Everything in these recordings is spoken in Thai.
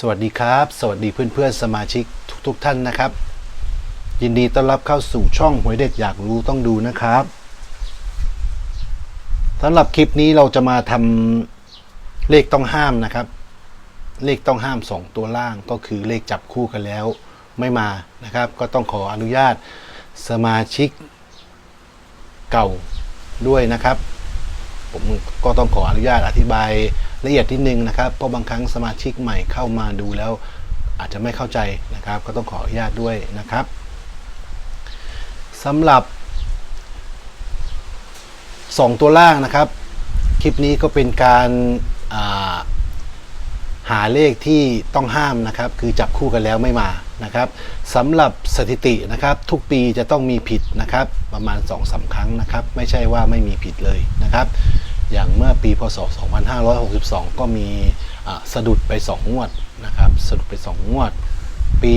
สวัสดีครับ สวัสดีเพื่อนเพื่อนๆสมาชิกทุกๆทท่านนะครับ ยินดีต้อนรับเข้าสู่ช่องหวยเด็ดอยากรู้ต้องดูนะครับสำหรับคลิปนี้เราจะมาทำเลขต้องห้ามนะครับ เลขต้องห้ามสองตัวล่างก็คือเลขจับคู่กันแล้วไม่มานะครับ ก็ต้องขออนุญาตสมาชิกเก่าด้วยนะครับ ผมก็ต้องขออนุญาตอธิบาย ละเอียดนิดนึงนะครับ เพราะบางครั้งสมาชิกใหม่เข้ามาดูแล้วอาจจะไม่เข้าใจนะครับ ก็ต้องขออนุญาตด้วยนะครับสำหรับ 2 ตัวล่างนะครับ คลิปนี้ก็เป็นการาหาเลขที่ต้องห้ามนะครับ คือจับคู่กันแล้วไม่มานะครับสำหรับสถิตินะครับ ทุกปีจะต้องมีผิดนะครับ ประมาณ2อสาครั้งนะครับ ไม่ใช่ว่าไม่มีผิดเลยนะครับ อย่างเมื่อปีพศ 2562 ก็มีสะดุดไป 2 งวดนะครับ สะดุดไป 2 งวด ปี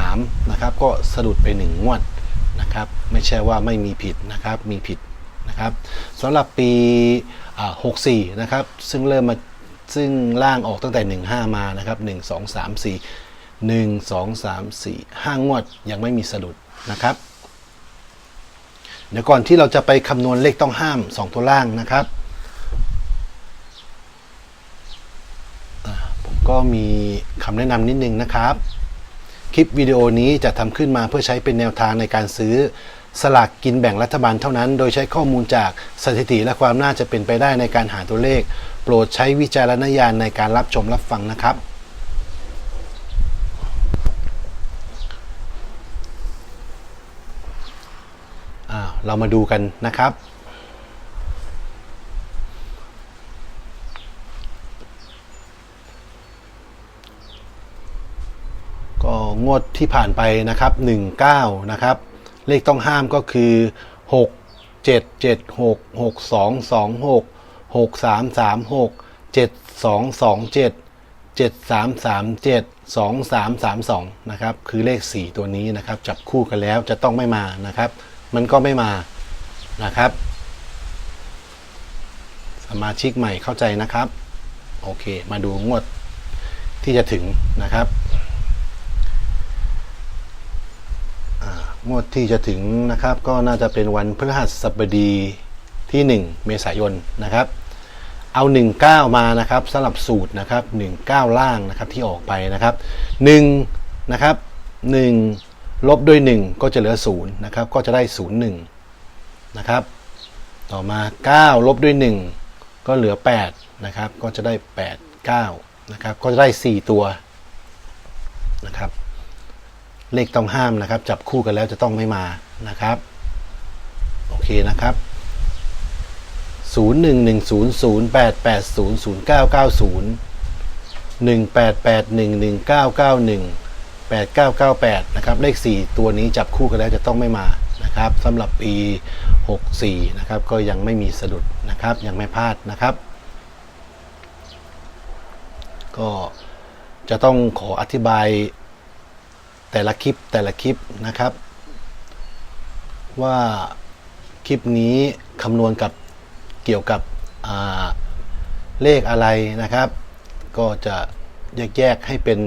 63 นะครับ ก็สะดุดไป 1 งวดนะครับ ไม่ใช่ว่าไม่มีผิดนะครับ มีผิดนะครับสำหรับปี64 นะครับ ซึ่งเริ่มมา ซึ่งล่างออกตั้งแต่ 15 มานะครับ 1 2 3 4 1 2 3 4 5 งวดยังไม่มีสะดุดนะครับ เดี๋ยวก่อนที่เราจะไปคำนวณเลขต้องห้าม 2 ตัวล่างนะครับอ่าผม ก็มีคำแนะนำนิดนึงนะครับ คลิปวิดีโอนี้จะทำขึ้นมาเพื่อใช้เป็นแนวทางในการซื้อสลากกินแบ่งรัฐบาลเท่านั้น โดยใช้ข้อมูลจากสถิติและความน่าจะเป็นไปได้ในการหาตัวเลข โปรดใช้วิจารณญาณในการรับชมรับฟังนะครับอ่าเรามาดูกันนะครับ งวดที่ผ่านไปนะครับ19นะครับ เลขต้องห้ามก็คือ 6 7 7 6 6 2 2 6 6 3 3 6 7 2 2 7 7 3 3 7 2 3 3 2นะครับ คือเลข 4 ตัวนี้นะครับ จับคู่กันแล้วจะต้องไม่มานะครับ มันก็ไม่มานะครับ สมาชิกใหม่เข้าใจนะครับ โอเค มาดูงวดที่จะถึงนะครับ งวดที่จะถึงนะครับ ก็น่าจะเป็นวันพฤหัสบดีที่ 1 เมษายนนะครับ เอา 19 มานะครับสำหรับสูตรนะครับ 19 ล่างนะครับที่ออกไปนะครับ1นะครับ1ลบด้วย 1 ก็จะเหลือ0นะครับก็จะได้ 0 1นะครับต่อมา 9 ลบด้วย 1 ก็เหลือ8นะครับก็จะได้ 8 9นะครับก็จะได้ 4 ตัวนะครับ เลขต้องห้ามนะครับ จับคู่กันแล้วจะต้องไม่มานะครับ โอเคนะครับ 0 1 1 0 0 8 8 0 0 9 9 0 1 8 8 1 1 9 9 1 8 9 9 8 นะครับ เลข 4 ตัวนี้จับคู่กันแล้วจะต้องไม่มานะครับสำหรับปี 64 นะครับ ก็ยังไม่มีสะดุดนะครับ ยังไม่พลาดนะครับ ก็จะต้องขออธิบาย แต่ละคลิปแต่ละคลิปนะครับ ว่าคลิปนี้คำนวณกับเกี่ยวกับเลขอะไรนะครับ ก็จะแยกๆให้เป็น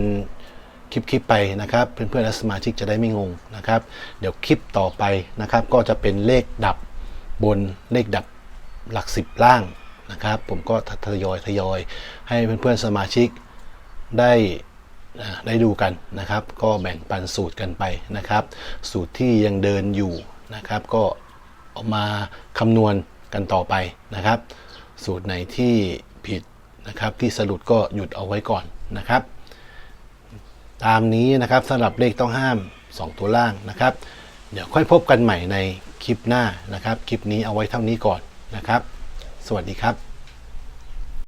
คลิปๆไปนะครับเพื่อนๆและสมาชิกจะได้ไม่งงนะครับ เดี๋ยวคลิปต่อไปนะครับ ก็จะเป็นเลขดับบนเลขดับหลักสิบล่างนะครับ ผมก็ทยอยทยอยให้เพื่อนๆสมาชิกได้ ได้ดูกันนะครับ ก็แบ่งปันสูตรกันไปนะครับ สูตรที่ยังเดินอยู่นะครับ ก็เออกมาคำนวณกันต่อไปนะครับ สูตรไหนที่ผิดนะครับ ที่สรุปก็หยุดเอาไว้ก่อนนะครับ ตามนี้นะครับสำหรับเลขต้องห้าม 2 ตัวล่างนะครับ เดี๋ยวค่อยพบกันใหม่ในคลิปหน้านะครับ คลิปนี้เอาไว้เท่านี้ก่อนนะครับ สวัสดีครับ